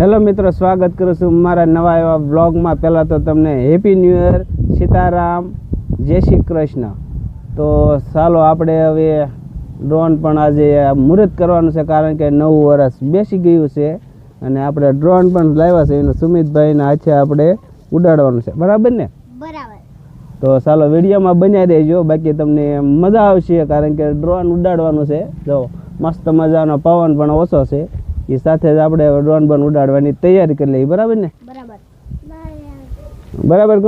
Hello મિત્રો સ્વાગત કરું છું મારા નવા એવા બ્લોગમાં પહેલાં તો તમને હેપી ન્યૂ યર સીતારામ જય શ્રી કૃષ્ણ. તો ચાલો આપણે હવે ડ્રોન પણ આજે મુહૂર્ત કરવાનું છે કારણ કે નવું વર્ષ બેસી ગયું છે અને આપણે ડ્રોન પણ લાવ્યા છે એનું સુમિતભાઈના હાથે આપણે ઉડાડવાનું છે. બરાબર ને? બરાબર. તો ચાલો વિડીયોમાં બન્યા રહેજો બાકી તમને મજા આવશે કારણ કે ડ્રોન ઉડાડવાનું છે. જો મસ્ત મજાનો પવન પણ ઓછો છે. એ સાથે જ આપણે ડ્રોન બન ઉડાડવાની તૈયારી કરી લઈએ બરાબર ને? બરાબર. બરાબર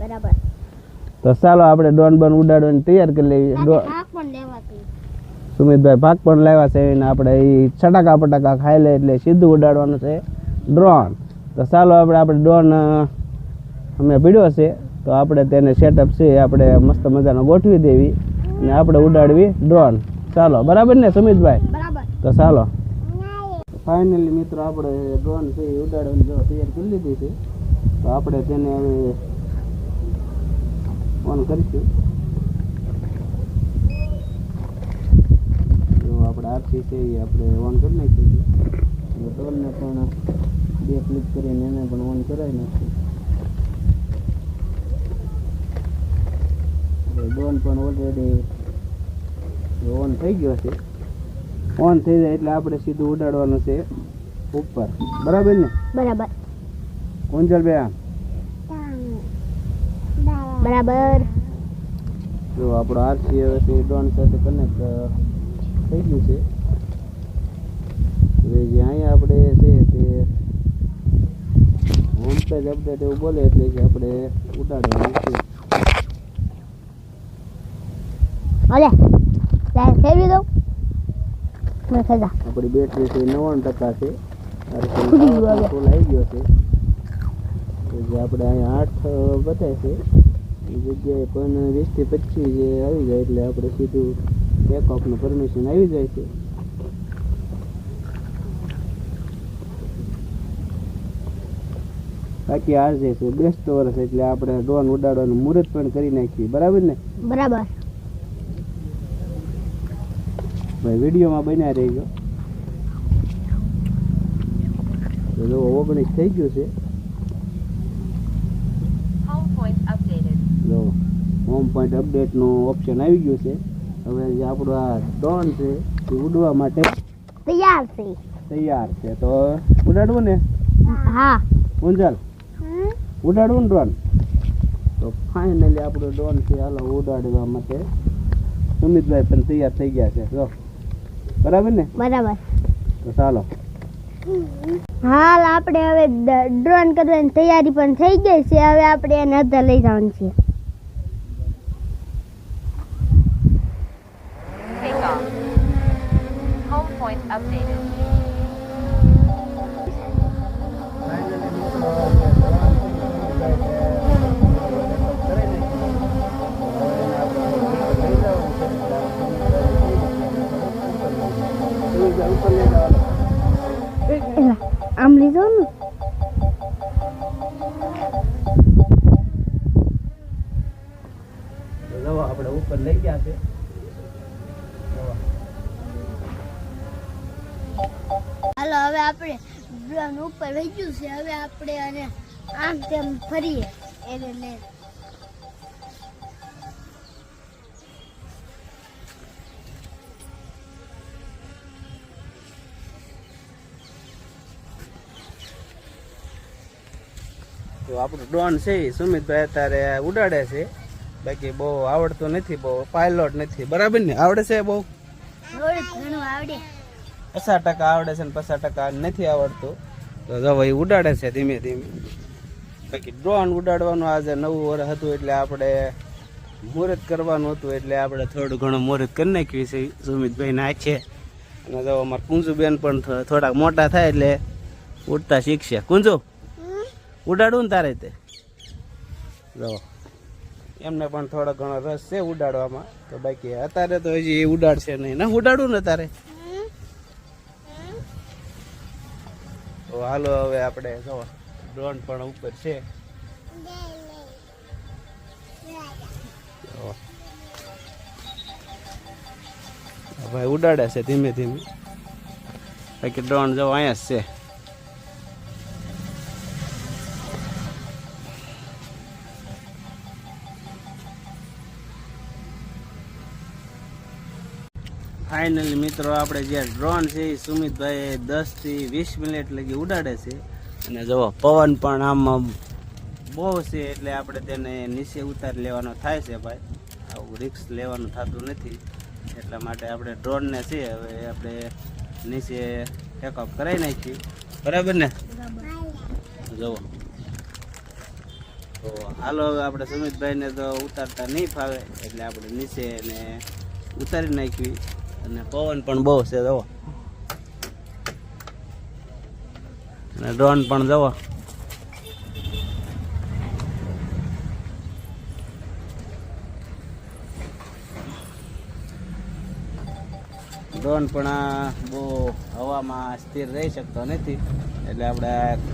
બરાબર. તો ચાલો આપણે ડ્રોન બન ઉડાડવાની તૈયાર કરી લઈએ. સુમિતભાઈ ભાગ પણ લાવ્યા છે એને આપણે એ છટાકા પટાકા ખાઈ લે એટલે સીધું ઉડાડવાનું છે ડ્રોન. તો ચાલો આપણે આપણે ડ્રોન અમે પીડ્યો છે તો આપણે તેને સેટઅપ છે આપણે મસ્ત મજાનો ગોઠવી દેવી અને આપણે ઉડાડવી ડ્રોન. ચાલો બરાબર ને સુમિતભાઈ? તો ચાલો. ફાઇનલી મિત્રો આપણે ડ્રોન છે એ ઉડાડવાની જો તૈયાર કરી લીધી છે. તો આપણે તેને હવે ઓન કરીશું. જો આપણે આરસી છે એ આપણે ઓન કરી નાખીશું. ડ્રોનને પણ બે ક્લિક કરીને એને પણ ઓન કરાવી નાખીશું. ડ્રોન પણ ઓલરેડી ઓન થઈ ગયો છે. ઓન થઈ જાય એટલે આપણે સીધું ઉડાડવાનું છે ઉપર. બરાબર ને? બરાબર. કુંજલ બે બરાબર. જો આપણો આરસી હવે તે ડોન સાથે કનેક્ટ થઈ ગયું છે. હવે જે અહીંયા આપણે છે તે હોમ પેજ અપડેટ એવું બોલે એટલે કે આપણે ઉડાડવાનું છે. અલે સેવી દઉં. આપણી બેટરી છે નવ્વાણું ટકા છે. આવી ગયો જે આપણે અહીંયા આઠ બતાવે છે. એ જગ્યાએ પણ વીસથી પચીસ જે આવી જાય એટલે આપણે સીધું ટેક ઓફનું પરમિશન આવી જાય છે. બાકી આ જે છે બેસ્ટ વર્ષ એટલે આપણે ડ્રોન ઉડાડવાનું મુહૂર્ત પણ કરી નાખીએ. બરાબર ને? બરાબર. ભાઈ વિડીયોમાં બન્યા રહી ગયો જો ઓગણીસ થઈ ગયું છે. જો હોમ પોઈન્ટ અપડેટનું ઓપ્શન આવી ગયું છે. હવે જે આપણું આ ડ્રોન છે એ ઉડવા માટે તૈયાર છે. તૈયાર છે. તો ઉડાડવું ને? હા. ઊંઝાલ ઉડાડવું ને ડ્રોન તો ફાઇનલી આપણું ડ્રોન છે હાલો ઉડાડવા માટે. સુમિતભાઈ પણ તૈયાર થઈ ગયા છે. જો. બરાબર ને? બરાબર. તો ચાલો. હાલ આપણે હવે ડ્રોન કરવાની તૈયારી પણ થઈ ગઈ છે. હવે આપણે એને અંદર લઈ જવાનું છે. Home point updated. એલા, આમ લીધો ને? આપણે ઉપર લઈ ગયા છે. હાલો હવે આપણે ડ્રોન ઉપર વેચ્યું છે. હવે આપણે અને આમ તેમ ફરીએ. એને લઈને તો આપણું ડ્રોન છે સુમિતભાઈ અત્યારે ઉડાડે છે. બાકી બહુ આવડતું નથી બહુ પાયલોટ નથી. બરાબર ને? આવડે છે બહુ? આવડે. પચાસ ટકા આવડે છે ને પચાસ ટકા નથી આવડતું. તો હવે એ ઉડાડે છે ધીમે ધીમે. બાકી ડ્રોન ઉડાડવાનું આજે નવું વર્ષ હતું એટલે આપણે મુહૂર્ત કરવાનું હતું એટલે આપણે થોડું ઘણું મુહૂર્ત કરી નાખ્યું છે. સુમિતભાઈ ના છે અને જો અમારા કુંજુબેન પણ થોડાક મોટા થાય એટલે ઉડતા શીખશે. કુંજુ? ઉડાડવું ને તારે તે? જો. એમને પણ થોડો ઘણો રસ છે ઉડાડવામાં. તો બાકી અત્યારે તો હજી એ ઉડાડશે નહીં. ના ઉડાડું ને તારે? તો હાલો હવે આપણે જો ડ્રોન પણ ઉપર છે. ભાઈ ઉડાડે છે ધીમે ધીમે. બાકી ડ્રોન જો અહીંયા જ છે. ફાઇનલી મિત્રો, આપણે જે ડ્રોન છે, એ સુમિતભાઈ દસથી વીસ મિનિટ લગી ઉડાડે છે. અને જુઓ, પવન પણ આમ બહુ છે, એટલે આપણે તેને નીચે ઉતારી લેવાનો થાય છે ભાઈ. આવું રિક્સ લેવાનું થતું નથી. એટલા માટે આપણે ડ્રોનને છે, હવે આપણે નીચે ટેકઅપ કરાવી નાખીએ. બરાબર ને? જુઓ. તો હાલો આપણે સુમિતભાઈને તો ઉતારતા નહીં ફાવે, એટલે આપણે નીચે એને ઉતારી નાખવી અને પવન પણ બહુ છે જવો અને ડ્રોન પણ જવો ડ્રોન પણ બહુ હવામાં સ્થિર રહી શકતો નથી. એટલે આપણે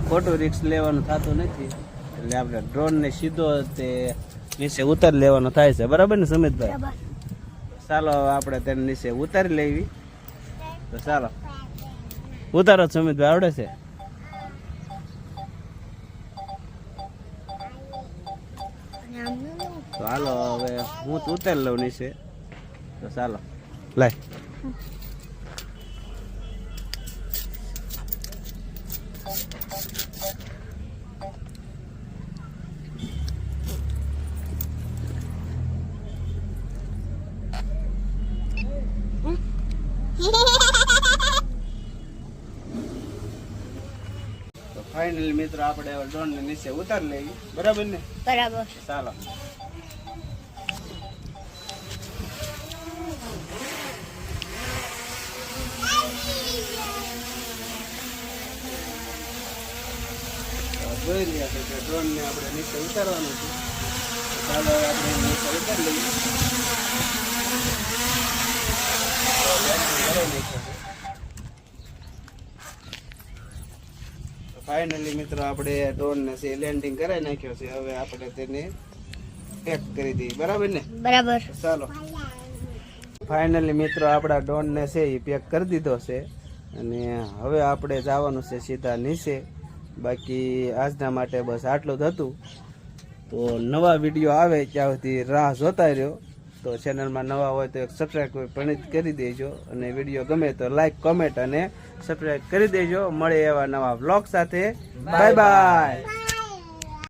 ખોટું રિક્સ લેવાનું થતું નથી. એટલે આપણે ડ્રોનને સીધો તે નીચે ઉતાર લેવાનો થાય છે. બરાબર ને, સુમિતભાઈ? ચાલો આપણે તેને નીચે ઉતારી લેવી. તો ચાલો. ઉતારો સુમિતભાઈ આવડે છે? તો હાલો, હવે હું ઉતારી લઉં નીચે. તો ચાલો. લાય. ફાઇનલી મિત્રો આપણે ડ્રોન ને નીચે ઉતારી લઈએ. બરાબર ને? બરાબર. ચાલો. જોઈ રહ્યા છે કે ડ્રોન ને આપણે નીચે ઉતારવાનું છે. ચાલો આપણે નીચે ઉતારી લઈએ તો landing કરાવી નાખ્યું છે. તો ફાઇનલી મિત્રો આપણે ડોનને ને છે લેન્ડિંગ કરાવી નાખ્યો છે હવે આપણે તેને પેક કરી દઈએ. બરાબર ને? બરાબર. ચાલો. ફાઇનલી મિત્રો આપણા ડોનને છે એ પેક કરી દીધો છે. અને હવે આપણે જવાનું છે સીધા નીચે. બાકી આજના માટે બસ આટલું જ હતું. તો નવા વીડિયો આવે ત્યાં સુધી રાહ જોતા રહ્યો. તો ચેનલમાં નવા હોય તો એક સબસ્ક્રાઈબ પણ કરી દેજો. અને વીડિયો ગમે તો લાઈક કોમેન્ટ અને સબસ્ક્રાઈબ કરી દેજો. મળે એવા નવા બ્લોગ સાથે. Bye bye